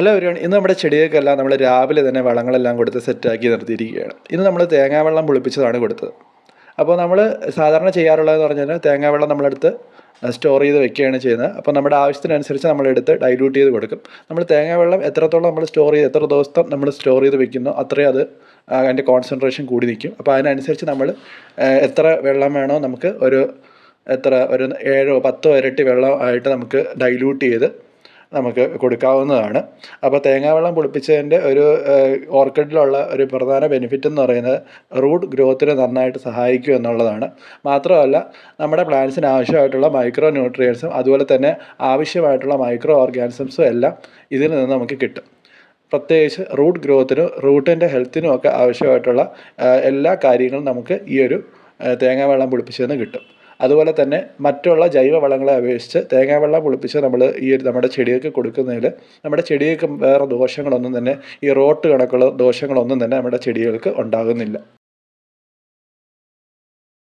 Hello everyone ഇന്ന് നമ്മുടെ ചെടികൾക്കെല്ലാം നമ്മൾ രാവിലെ തന്നെ വളങ്ങളെല്ലാം കൊടുത്ത് സെറ്റാക്കി നിർത്തിയിരിക്കുകയാണ്. ഇന്ന് നമ്മൾ തേങ്ങാവെള്ളം പുളിപ്പിച്ചതാണ് കൊടുത്തത്. അപ്പോൾ നമ്മൾ സാധാരണ ചെയ്യാറുള്ളതെന്ന് പറഞ്ഞാൽ തേങ്ങാവെള്ളം നമ്മളെടുത്ത് സ്റ്റോർ ചെയ്ത് വെക്കുകയാണ് ചെയ്യുന്നത്. അപ്പോൾ നമ്മുടെ ആവശ്യത്തിനനുസരിച്ച് നമ്മളെടുത്ത് ഡൈല്യൂട്ട് ചെയ്ത് കൊടുക്കും. നമ്മൾ തേങ്ങാവെള്ളം എത്രത്തോളം നമ്മൾ സ്റ്റോർ ചെയ്ത് എത്ര ദിവസം നമ്മൾ സ്റ്റോർ ചെയ്ത് വെക്കുന്നോ അത്രയും അത് അതിന്റെ കോൺസെൻട്രേഷൻ കൂടി നിൽക്കും. അപ്പോൾ അതിനനുസരിച്ച് നമ്മൾ എത്ര വെള്ളം വേണോ നമുക്ക് ഒരു എത്ര ഒരു ഏഴോ പത്തോ ഇരട്ടി വെള്ളം ആയിട്ട് നമുക്ക് ഡൈല്യൂട്ട് ചെയ്ത് നമുക്ക് കൊടുക്കാവുന്നതാണ്. അപ്പോൾ തേങ്ങാവെള്ളം പുളിപ്പിച്ചതിന്റെ ഒരു ഓർക്കിഡിലുള്ള ഒരു പ്രധാന ബെനിഫിറ്റ് എന്ന് പറയുന്നത് റൂട്ട് ഗ്രോത്തിന് നന്നായിട്ട് സഹായിക്കും എന്നുള്ളതാണ്. മാത്രമല്ല നമ്മുടെ പ്ലാന്റ്സിന് ആവശ്യമായിട്ടുള്ള മൈക്രോ ന്യൂട്രിയൻസും അതുപോലെ തന്നെ ആവശ്യമായിട്ടുള്ള മൈക്രോ ഓർഗാനിസംസും എല്ലാം ഇതിൽ നിന്ന് നമുക്ക് കിട്ടും. പ്രത്യേകിച്ച് റൂട്ട് ഗ്രോത്തിനും റൂട്ടിന്റെ ഹെൽത്തിനും ഒക്കെ ആവശ്യമായിട്ടുള്ള എല്ലാ കാര്യങ്ങളും നമുക്ക് ഈ ഒരു തേങ്ങാവെള്ളം പുളിപ്പിച്ചതിന് കിട്ടും. അതുപോലെ തന്നെ മറ്റുള്ള ജൈവവളങ്ങളെ അപേക്ഷിച്ച് തേങ്ങാവെള്ളം പുളിപ്പിച്ച് നമ്മൾ ഈ ഒരു നമ്മുടെ ചെടികൾക്ക് കൊടുക്കുന്നതിൽ നമ്മുടെ ചെടികൾക്ക് വേറെ ദോഷങ്ങളൊന്നും തന്നെ ഈ റോട്ട് കണക്കുള്ള ദോഷങ്ങളൊന്നും തന്നെ നമ്മുടെ ചെടികൾക്ക് ഉണ്ടാകുന്നില്ല.